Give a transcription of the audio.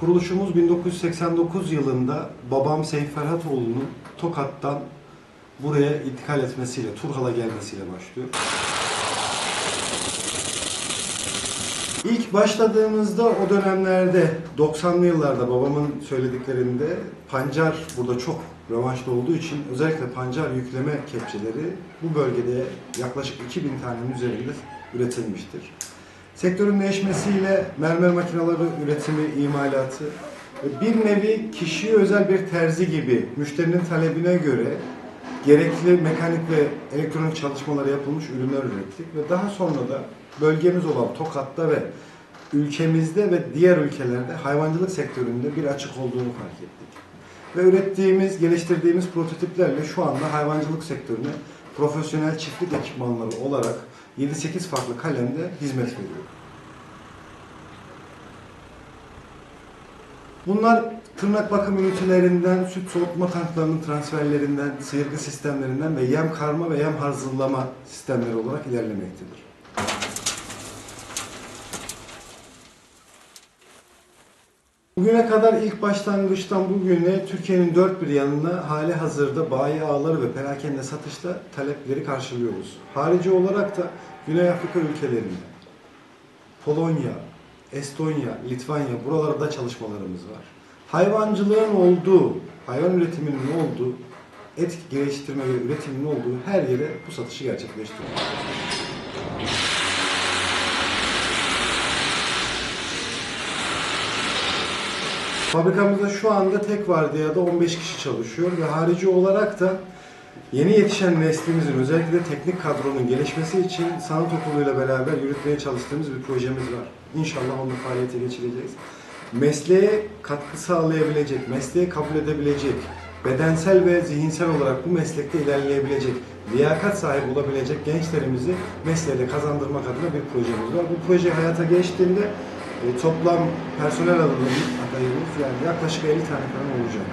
Kuruluşumuz 1989 yılında babam Seyf Ferhatoğlu'nun Tokat'tan buraya intikal etmesiyle, Turhal'a gelmesiyle başlıyor. İlk başladığımızda o dönemlerde 90'lı yıllarda babamın söylediklerinde pancar burada çok revaçta olduğu için özellikle pancar yükleme kepçeleri bu bölgede yaklaşık 2000 tanenin üzerinde üretilmiştir. Sektörün değişmesiyle mermer makineleri üretimi, imalatı ve bir nevi kişiye özel bir terzi gibi müşterinin talebine göre gerekli mekanik ve elektronik çalışmaları yapılmış ürünler ürettik ve daha sonra da bölgemiz olan Tokat'ta ve ülkemizde ve diğer ülkelerde hayvancılık sektöründe bir açık olduğunu fark ettik. Ve ürettiğimiz, geliştirdiğimiz prototiplerle şu anda hayvancılık sektörüne profesyonel çiftlik ekipmanları olarak 7-8 farklı kalemde hizmet veriyor. Bunlar tırnak bakım ünitelerinden, süt soğutma tanklarının transferlerinden, sıyırgı sistemlerinden ve yem karma ve yem hazırlama sistemleri olarak ilerlemektedir. Bugüne kadar ilk başlangıçtan bugüne Türkiye'nin dört bir yanına hali hazırda bayi ağları ve perakende satışta talepleri karşılıyoruz. Harici olarak da Güney Afrika ülkelerinde, Polonya, Estonya, Litvanya buralarda çalışmalarımız var. Hayvancılığın olduğu, hayvan üretiminin olduğu, et geliştirme ve üretiminin olduğu her yere bu satışı gerçekleştiriyoruz. Fabrikamızda şu anda tek vardiyada 15 kişi çalışıyor ve harici olarak da yeni yetişen neslimizin özellikle teknik kadronun gelişmesi için sanat okuluyla beraber yürütmeye çalıştığımız bir projemiz var. İnşallah onu faaliyete geçireceğiz. Mesleğe katkı sağlayabilecek, mesleği kabul edebilecek, bedensel ve zihinsel olarak bu meslekte ilerleyebilecek, liyakat sahibi olabilecek gençlerimizi mesleğe kazandırmak adına bir projemiz var. Bu proje hayata geçtiğinde e, toplam personel alımı adayımız yani yaklaşık 50 tane falan olacak.